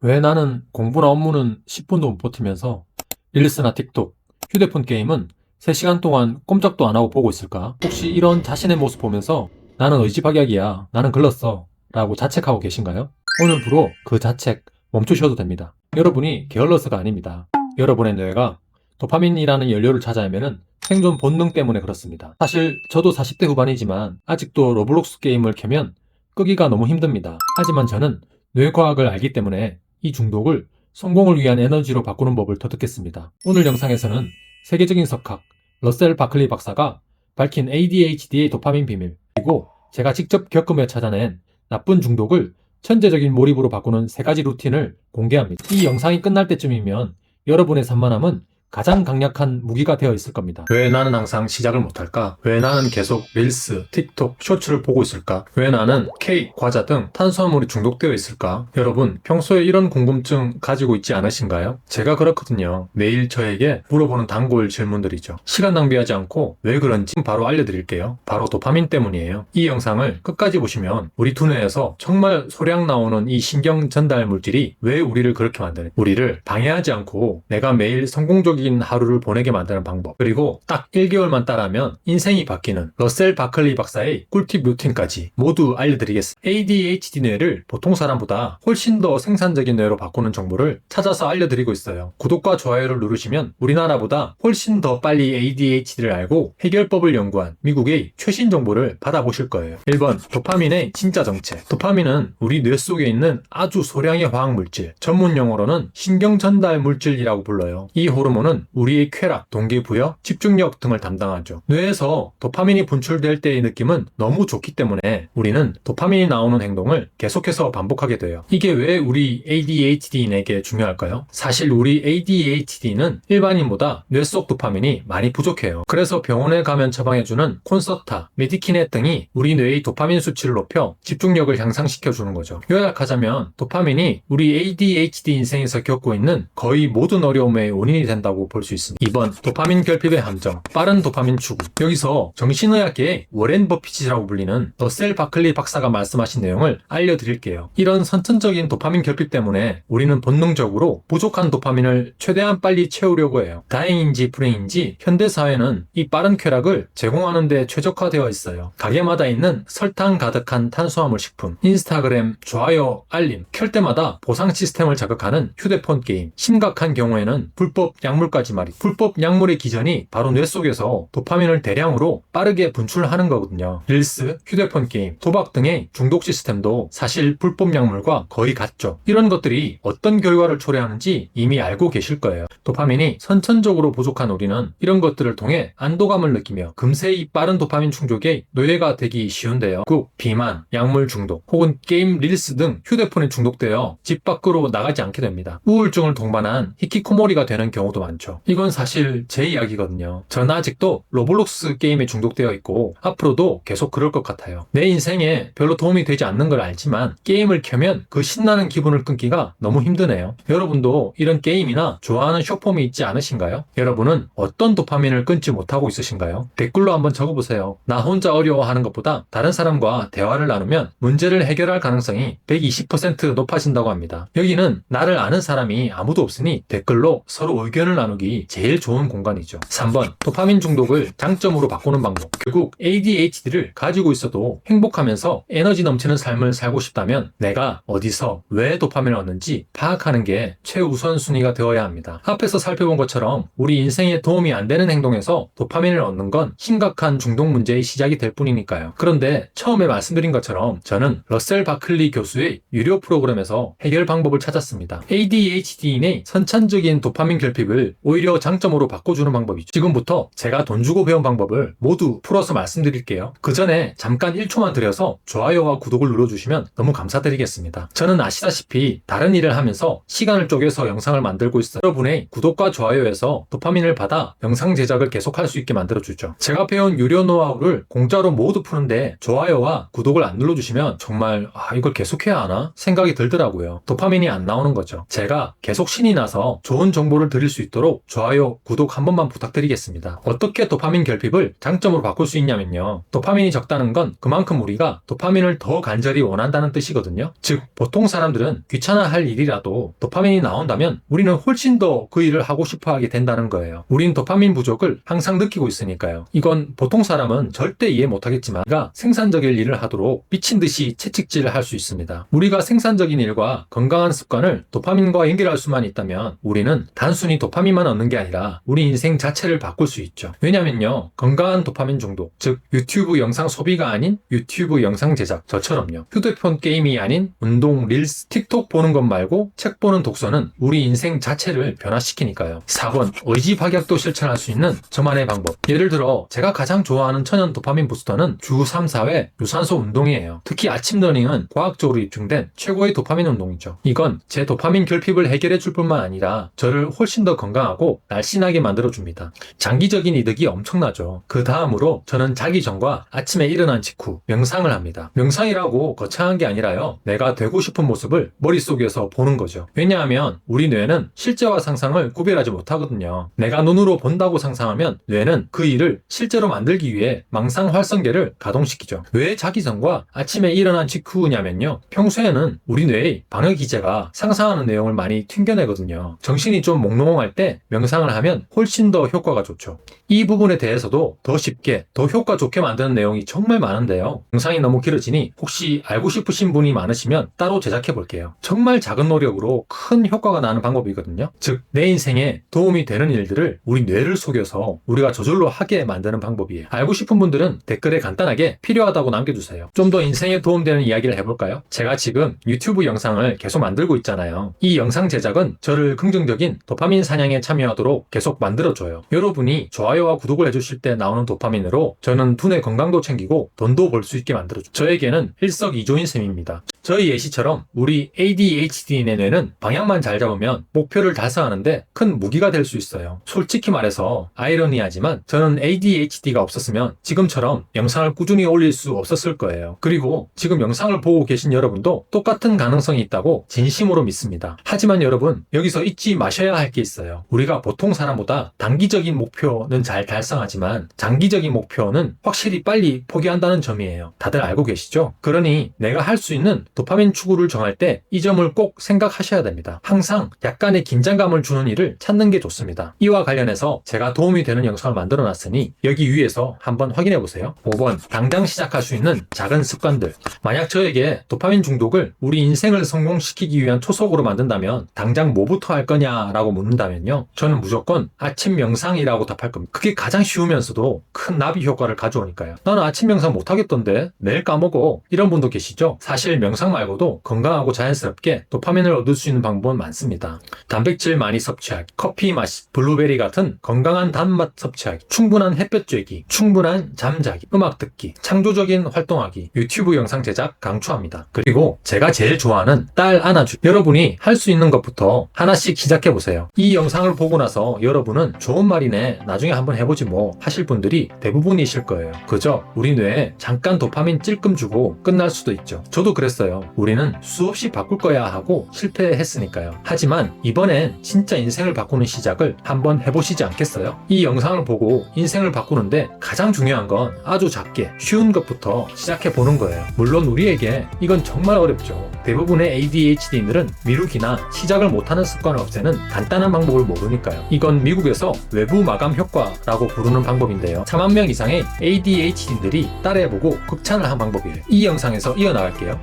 왜 나는 공부나 업무는 10분도 못 버티면서 릴스나 틱톡, 휴대폰 게임은 3시간 동안 꼼짝도 안 하고 보고 있을까? 혹시 이런 자신의 모습 보면서 나는 의지박약이야, 나는 글렀어 라고 자책하고 계신가요? 오늘부로 그 자책 멈추셔도 됩니다. 여러분이 게을러서가 아닙니다. 여러분의 뇌가 도파민이라는 연료를 찾아내면은 생존 본능 때문에 그렇습니다. 사실 저도 40대 후반이지만 아직도 로블록스 게임을 켜면 끄기가 너무 힘듭니다. 하지만 저는 뇌과학을 알기 때문에 이 중독을 성공을 위한 에너지로 바꾸는 법을 터득했습니다. 오늘 영상에서는 세계적인 석학 러셀 바클리 박사가 밝힌 ADHD의 도파민 비밀 그리고 제가 직접 겪으며 찾아낸 나쁜 중독을 천재적인 몰입으로 바꾸는 세 가지 루틴을 공개합니다. 이 영상이 끝날 때쯤이면 여러분의 산만함은 가장 강력한 무기가 되어 있을 겁니다. 왜 나는 항상 시작을 못할까? 왜 나는 계속 릴스, 틱톡, 쇼츠를 보고 있을까? 왜 나는 케이크, 과자 등 탄수화물이 중독되어 있을까? 여러분, 평소에 이런 궁금증 가지고 있지 않으신가요? 제가 그렇거든요. 매일 저에게 물어보는 단골 질문들이죠. 시간 낭비하지 않고 왜 그런지 바로 알려드릴게요. 바로 도파민 때문이에요. 이 영상을 끝까지 보시면 우리 두뇌에서 정말 소량 나오는 이 신경 전달 물질이 왜 우리를 그렇게 만드는 우리를 방해하지 않고 내가 매일 성공적인 하루를 보내게 만드는 방법 그리고 딱 1개월만 따라하면 인생이 바뀌는 러셀 바클리 박사의 꿀팁 루틴까지 모두 알려드리겠습니다. ADHD 뇌를 보통 사람보다 훨씬 더 생산적인 뇌로 바꾸는 정보를 찾아서 알려드리고 있어요. 구독과 좋아요를 누르시면 우리나라보다 훨씬 더 빨리 ADHD를 알고 해결법을 연구한 미국의 최신 정보를 받아보실 거예요. 1번 도파민의 진짜 정체 도파민은 우리 뇌 속에 있는 아주 소량의 화학 물질 전문 용어로는 신경 전달 물질이라고 불러요. 이 호르몬은 우리의 쾌락, 동기부여, 집중력 등을 담당하죠. 뇌에서 도파민이 분출될 때의 느낌은 너무 좋기 때문에 우리는 도파민이 나오는 행동을 계속해서 반복하게 돼요. 이게 왜 우리 ADHD인에게 중요할까요? 사실 우리 ADHD는 일반인보다 뇌 속 도파민이 많이 부족해요. 그래서 병원에 가면 처방해주는 콘서타, 메디키넷 등이 우리 뇌의 도파민 수치를 높여 집중력을 향상시켜주는 거죠. 요약하자면 도파민이 우리 ADHD 인생에서 겪고 있는 거의 모든 어려움의 원인이 된다고 볼 수 있습니다. 2번 도파민 결핍의 함정 빠른 도파민 추구 여기서 정신의학계의 워렌 버핏이라고 불리는 러셀 바클리 박사가 말씀하신 내용을 알려드릴게요. 이런 선천적인 도파민 결핍 때문에 우리는 본능적으로 부족한 도파민을 최대한 빨리 채우려고 해요. 다행인지 불행인지 현대사회는 이 빠른 쾌락을 제공하는 데 최적화되어 있어요. 가게마다 있는 설탕 가득한 탄수화물 식품, 인스타그램, 좋아요, 알림, 켤 때마다 보상 시스템을 자극하는 휴대폰 게임, 심각한 경우에는 불법 약물 까지 말이 불법 약물의 기전이 바로 뇌 속에서 도파민을 대량으로 빠르게 분출하는 거거든요. 릴스, 휴대폰 게임, 도박 등의 중독 시스템도 사실 불법 약물과 거의 같죠. 이런 것들이 어떤 결과를 초래하는지 이미 알고 계실 거예요. 도파민이 선천적으로 부족한 우리는 이런 것들을 통해 안도감을 느끼며 금세 이 빠른 도파민 충족에 노예가 되기 쉬운데요. 국, 비만, 약물 중독, 혹은 게임 릴스 등 휴대폰에 중독되어 집 밖으로 나가지 않게 됩니다. 우울증을 동반한 히키코모리가 되는 경우도 많죠. 이건 사실 제 이야기거든요. 전 아직도 로블록스 게임에 중독되어 있고 앞으로도 계속 그럴 것 같아요. 내 인생에 별로 도움이 되지 않는 걸 알지만 게임을 켜면 그 신나는 기분을 끊기가 너무 힘드네요. 여러분도 이런 게임이나 좋아하는 쇼폼이 있지 않으신가요? 여러분은 어떤 도파민을 끊지 못하고 있으신가요? 댓글로 한번 적어보세요. 나 혼자 어려워하는 것보다 다른 사람과 대화를 나누면 문제를 해결할 가능성이 120% 높아진다고 합니다. 여기는 나를 아는 사람이 아무도 없으니 댓글로 서로 의견을 나누 기 제일 좋은 공간이죠. 3번 도파민 중독을 장점으로 바꾸는 방법. 결국 ADHD를 가지고 있어도 행복하면서 에너지 넘치는 삶을 살고 싶다면 내가 어디서 왜 도파민을 얻는지 파악하는 게 최우선 순위가 되어야 합니다. 앞에서 살펴본 것처럼 우리 인생에 도움이 안 되는 행동에서 도파민을 얻는 건 심각한 중독 문제의 시작이 될 뿐이니까요. 그런데 처음에 말씀드린 것처럼 저는 러셀 바클리 교수의 유료 프로그램에서 해결 방법을 찾았습니다. ADHD인의 선천적인 도파민 결핍을 오히려 장점으로 바꿔주는 방법이죠. 지금부터 제가 돈 주고 배운 방법을 모두 풀어서 말씀드릴게요. 그 전에 잠깐 1초만 들여서 좋아요와 구독을 눌러주시면 너무 감사드리겠습니다. 저는 아시다시피 다른 일을 하면서 시간을 쪼개서 영상을 만들고 있어요. 여러분의 구독과 좋아요에서 도파민을 받아 영상 제작을 계속할 수 있게 만들어주죠. 제가 배운 유료 노하우를 공짜로 모두 푸는데 좋아요와 구독을 안 눌러주시면 정말 아 이걸 계속해야 하나 생각이 들더라고요. 도파민이 안 나오는 거죠. 제가 계속 신이 나서 좋은 정보를 드릴 수 있도록 마지막으로 좋아요, 구독 한 번만 부탁드리겠습니다. 어떻게 도파민 결핍을 장점으로 바꿀 수 있냐면요. 도파민이 적다는 건 그만큼 우리가 도파민을 더 간절히 원한다는 뜻이거든요. 즉, 보통 사람들은 귀찮아 할 일이라도 도파민이 나온다면 우리는 훨씬 더 그 일을 하고 싶어 하게 된다는 거예요. 우린 도파민 부족을 항상 느끼고 있으니까요. 이건 보통 사람은 절대 이해 못하겠지만 우리가 생산적인 일을 하도록 미친 듯이 채찍질을 할 수 있습니다. 우리가 생산적인 일과 건강한 습관을 도파민과 연결할 수만 있다면 우리는 단순히 도파민 만 얻는 게 아니라 우리 인생 자체를 바꿀 수 있죠. 왜냐면요. 건강한 도파민 중독, 즉 유튜브 영상 소비가 아닌 유튜브 영상 제작, 저처럼요. 휴대폰 게임이 아닌 운동, 릴스, 틱톡 보는 것 말고 책 보는 독서는 우리 인생 자체를 변화시키니까요. 4번, 의지 박약도 실천할 수 있는 저만의 방법. 예를 들어 제가 가장 좋아하는 천연 도파민 부스터는 주 3, 4회 유산소 운동이에요. 특히 아침 러닝은 과학적으로 입증된 최고의 도파민 운동이죠. 이건 제 도파민 결핍을 해결해 줄 뿐만 아니라 저를 훨씬 더 건강 하고 날씬하게 만들어 줍니다. 장기적인 이득이 엄청나죠. 그 다음으로 저는 자기 전과 아침에 일어난 직후 명상을 합니다. 명상이라고 거창한 게 아니라요. 내가 되고 싶은 모습을 머릿속에서 보는 거죠. 왜냐하면 우리 뇌는 실제와 상상을 구별하지 못하거든요. 내가 눈으로 본다고 상상하면 뇌는 그 일을 실제로 만들기 위해 망상 활성계를 가동시키죠. 왜 자기 전과 아침에 일어난 직후냐면요. 평소에는 우리 뇌의 방어 기제가 상상하는 내용을 많이 튕겨내거든요. 정신이 좀 몽롱할 때 명상을 하면 훨씬 더 효과가 좋죠. 이 부분에 대해서도 더 쉽게, 더 효과 좋게 만드는 내용이 정말 많은데요. 영상이 너무 길어지니 혹시 알고 싶으신 분이 많으시면 따로 제작해 볼게요. 정말 작은 노력으로 큰 효과가 나는 방법이거든요. 즉, 내 인생에 도움이 되는 일들을 우리 뇌를 속여서 우리가 저절로 하게 만드는 방법이에요. 알고 싶은 분들은 댓글에 간단하게 필요하다고 남겨주세요. 좀 더 인생에 도움되는 이야기를 해볼까요? 제가 지금 유튜브 영상을 계속 만들고 있잖아요. 이 영상 제작은 저를 긍정적인 도파민 사냥에 참여하도록 계속 만들어줘요. 여러분이 좋아요와 구독을 해주실 때 나오는 도파민으로 저는 두뇌 건강도 챙기고 돈도 벌 수 있게 만들어줘. 저에게는 일석이조인 셈입니다. 저희 예시처럼 우리 ADHD인의 뇌는 방향만 잘 잡으면 목표를 달성하는데 큰 무기가 될 수 있어요. 솔직히 말해서 아이러니하지만 저는 ADHD가 없었으면 지금처럼 영상을 꾸준히 올릴 수 없었을 거예요. 그리고 지금 영상을 보고 계신 여러분도 똑같은 가능성이 있다고 진심으로 믿습니다. 하지만 여러분 여기서 잊지 마셔야 할 게 있어요. 우리가 보통 사람보다 단기적인 목표는 잘 달성하지만 장기적인 목표는 확실히 빨리 포기한다는 점이에요. 다들 알고 계시죠? 그러니 내가 할 수 있는 도파민 추구를 정할 때 이 점을 꼭 생각하셔야 됩니다. 항상 약간의 긴장감을 주는 일을 찾는 게 좋습니다. 이와 관련해서 제가 도움이 되는 영상을 만들어 놨으니 여기 위에서 한번 확인해 보세요. 5번 당장 시작할 수 있는 작은 습관들 만약 저에게 도파민 중독을 우리 인생을 성공시키기 위한 초석으로 만든다면 당장 뭐부터 할 거냐라고 묻는다면요. 저는 무조건 아침 명상이라고 답할 겁니다. 그게 가장 쉬우면서도 큰 나비 효과를 가져오니까요. 나는 아침 명상 못 하겠던데 매일 까먹어 이런 분도 계시죠? 사실 명상 말고도 건강하고 자연스럽게 도파민을 얻을 수 있는 방법은 많습니다. 단백질 많이 섭취하기, 커피 마시, 블루베리 같은 건강한 단맛 섭취하기, 충분한 햇볕 쬐기, 충분한 잠자기, 음악 듣기, 창조적인 활동하기, 유튜브 영상 제작 강추합니다. 그리고 제가 제일 좋아하는 딸 안아주기. 여러분이 할 수 있는 것부터 하나씩 시작해 보세요. 이 영상을 보고 나서 여러분은 좋은 말이네, 나중에 한번 해보지 뭐 하실 분들이 대부분이실 거예요. 그저 우리 뇌에 잠깐 도파민 찔끔 주고 끝날 수도 있죠. 저도 그랬어요. 우리는 수없이 바꿀 거야 하고 실패했으니까요. 하지만 이번엔 진짜 인생을 바꾸는 시작을 한번 해보시지 않겠어요? 이 영상을 보고 인생을 바꾸는데 가장 중요한 건 아주 작게 쉬운 것부터 시작해 보는 거예요. 물론 우리에게 이건 정말 어렵죠. 대부분의 ADHD인들은 미루기나 시작을 못하는 습관을 없애는 간단한 방법을 모르니까요. 이건 미국에서 외부 마감 효과라고 부르는 방법인데요. 4만 명 이상의 ADHD인들이 따라해보고 극찬을 한 방법이에요. 이 영상에서 이어나갈게요.